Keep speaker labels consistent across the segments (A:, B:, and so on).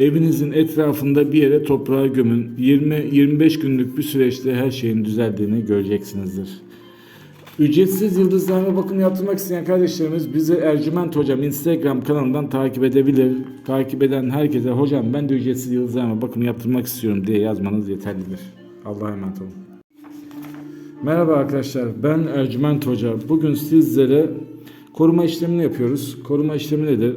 A: Evinizin etrafında bir yere toprağa gömün. 20-25 günlük bir süreçte her şeyin düzeldiğini göreceksinizdir. Ücretsiz yıldızlarına bakım yaptırmak isteyen kardeşlerimiz bizi Ercüment Hocam Instagram kanalından takip edebilir. Takip eden herkese hocam ben de ücretsiz yıldızlarına bakım yaptırmak istiyorum diye yazmanız yeterlidir. Allah'a emanet olun. Merhaba arkadaşlar ben Ercüment Hoca. Bugün sizlere koruma işlemini yapıyoruz. Koruma işlemi nedir?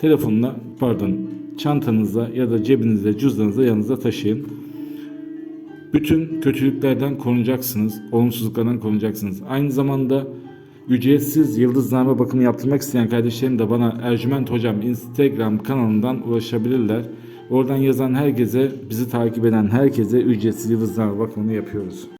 A: telefonuna pardon çantanızda ya da cebinizde cüzdanınızda yanınızda taşıyın. Bütün kötülüklerden korunacaksınız, olumsuzluklardan korunacaksınız. Aynı zamanda ücretsiz yıldızname bakımı yaptırmak isteyen kardeşlerim de bana Ercüment Hocam Instagram kanalından ulaşabilirler. Oradan yazan herkese, bizi takip eden herkese ücretsiz yıldızname bakımını yapıyoruz.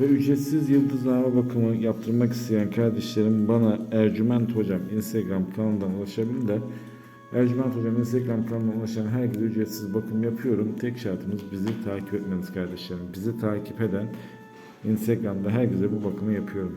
A: Ve ücretsiz yıldızlama bakımı yaptırmak isteyen kardeşlerim bana Ercüment Hocam Instagram kanalından ulaşabilirler. Ercüment Hocam Instagram kanalına ulaşan herkese ücretsiz bakım yapıyorum. Tek şartımız bizi takip etmeniz kardeşlerim. Bizi takip eden Instagram'da herkese bu bakımı yapıyorum.